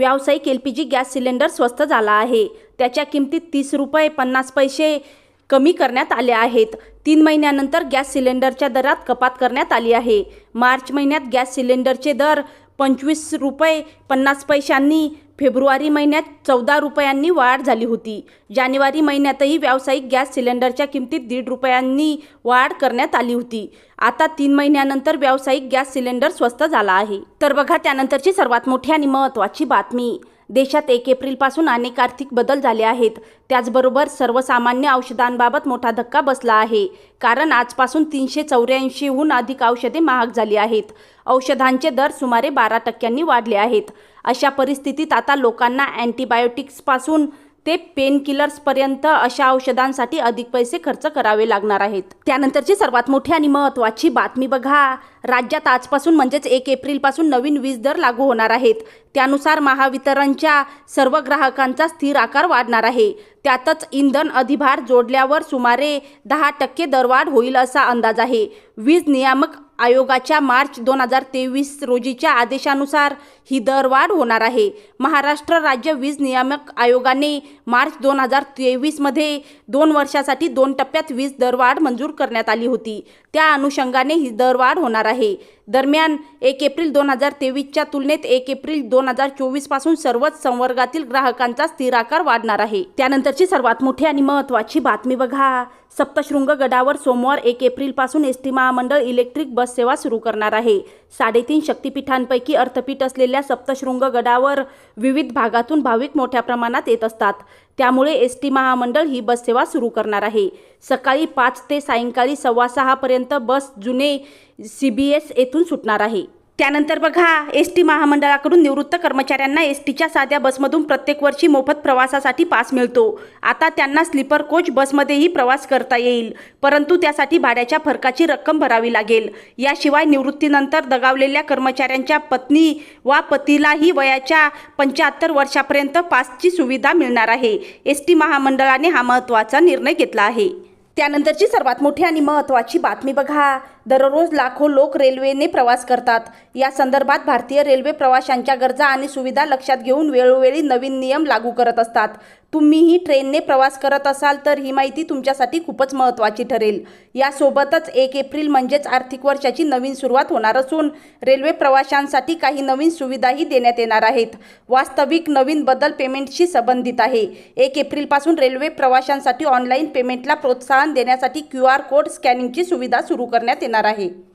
व्यावसायिक L P G gas cylinder स्वस्त झाला आहे. त्याच्या किमतीत तीस रुपये पन्नास पैसे कमी करण्यात आले आहेत. तीन महिन्यानंतर गॅस सिलेंडरच्या दरात कपात करण्यात आली आहे. मार्च महिन्यात गॅस सिलेंडरचे दर पंचवीस रुपये पन्नास पैशांनी फेब्रुवारी महिन्यात चौदा रुपयांनी वाढ झाली होती. जानेवारी महिन्यातही व्यावसायिक गॅस सिलेंडरच्या किमतीत दीड रुपयांनी वाढ करण्यात आली होती. आता तीन महिन्यानंतर व्यावसायिक गॅस सिलेंडर स्वस्त झाला आहे. तर बघा त्यानंतरची सर्वात मोठी आणि महत्त्वाची बातमी. देशात एक एप्रिलपासून अनेक आर्थिक बदल झाले आहेत. त्याचबरोबर सर्वसामान्य औषधांबाबत मोठा धक्का बसला आहे. कारण आजपासून तीनशे चौऱ्याऐंशीहून अधिक औषधे महाग झाली आहेत. औषधांचे दर सुमारे बारा टक्क्यांनी वाढले आहेत. अशा परिस्थितीत आता लोकांना अँटीबायोटिक्सपासून ते पेनकिलर्सपर्यंत अशा औषधांसाठी अधिक पैसे खर्च करावे लागणार आहेत. त्यानंतरची सर्वात मोठी आणि महत्त्वाची बातमी बघा. राज्यात आजपासून म्हणजेच एक एप्रिलपासून नवीन वीज दर लागू होणार आहेत. त्यानुसार महावितरणच्या सर्व ग्राहकांचा स्थिर आकार वाढणार आहे. त्यातच इंधन अधिभार जोडल्यावर सुमारे दहा टक्के दरवाढ होईल असा अंदाज आहे. वीज नियामक आयोगाच्या मार्च दोन हजार तेवीस रोजीच्या आदेशानुसार ही दरवाढ होणार आहे. महाराष्ट्र राज्य वीज नियामक आयोगाने मार्च दोन हजार तेवीसमध्ये दोन वर्षासाठी दोन टप्प्यात वीज दरवाढ मंजूर करण्यात आली होती. त्या अनुषंगाने ही दरवाढ होणार आहे. आहे. दरम्यान एक एप्रिल दोन हजार तेवीसच्या तुलनेत एक एप्रिल दोन हजार चोवीसपासून सर्वच संवर्गातील ग्राहकांचा स्थिर आकार वाढणार आहे. त्यानंतरची सर्वात मोठी आणि महत्त्वाची बातमी बघा. सप्तशृंग गडावर सोमवार एक एप्रिलपासून एस टी महामंडळ इलेक्ट्रिक बस सेवा सुरू करणार आहे. साडेतीन शक्तिपीठांपैकी अर्थपीठ असलेल्या सप्तशृंग गडावर विविध भागातून भाविक मोठ्या प्रमाणात येत असतात. त्यामुळे एस टी महामंडळ ही बस सेवा सुरू करणार आहे. सकाळी पाच ते सायंकाळी सव्वा सहापर्यंत बस जुने सी बी एस येथून सुटणार आहे. त्यानंतर बघा एस टी महामंडळाकडून निवृत्त कर्मचाऱ्यांना एस टीच्या साध्या बसमधून प्रत्येक वर्षी मोफत प्रवासासाठी पास मिळतो. आता त्यांना स्लीपर कोच बसमध्येही प्रवास करता येईल. परंतु त्यासाठी भाड्याच्या फरकाची रक्कम भरावी लागेल. याशिवाय निवृत्तीनंतर दगावलेल्या कर्मचाऱ्यांच्या पत्नी वा पतीलाही वयाच्या पंच्याहत्तर वर्षापर्यंत पासची सुविधा मिळणार आहे. एस टी महामंडळाने हा महत्त्वाचा निर्णय घेतला आहे. त्यानंतरची सर्वात मोठी आणि महत्त्वाची बातमी बघा. दररोज लाखो लोक रेल्वेने प्रवास करतात. या संदर्भात भारतीय रेल्वे प्रवाशांच्या गरजा आणि सुविधा लक्षात घेऊन वेळोवेळी नवीन नियम लागू करत असतात. तुम्हीही ट्रेनने प्रवास करत असाल तर ही माहिती तुमच्यासाठी खूपच महत्त्वाची ठरेल. यासोबतच एक एप्रिल म्हणजेच आर्थिक वर्षाची नवीन सुरुवात होणार असून रेल्वे प्रवाशांसाठी काही नवीन सुविधाही देण्यात येणार आहेत. वास्तविक नवीन बदल पेमेंटशी संबंधित आहे. एक एप्रिलपासून रेल्वे प्रवाशांसाठी ऑनलाईन पेमेंटला प्रोत्साहन देण्यासाठी क्यू आर कोड स्कॅनिंगची सुविधा सुरू करण्यात येणार आहे.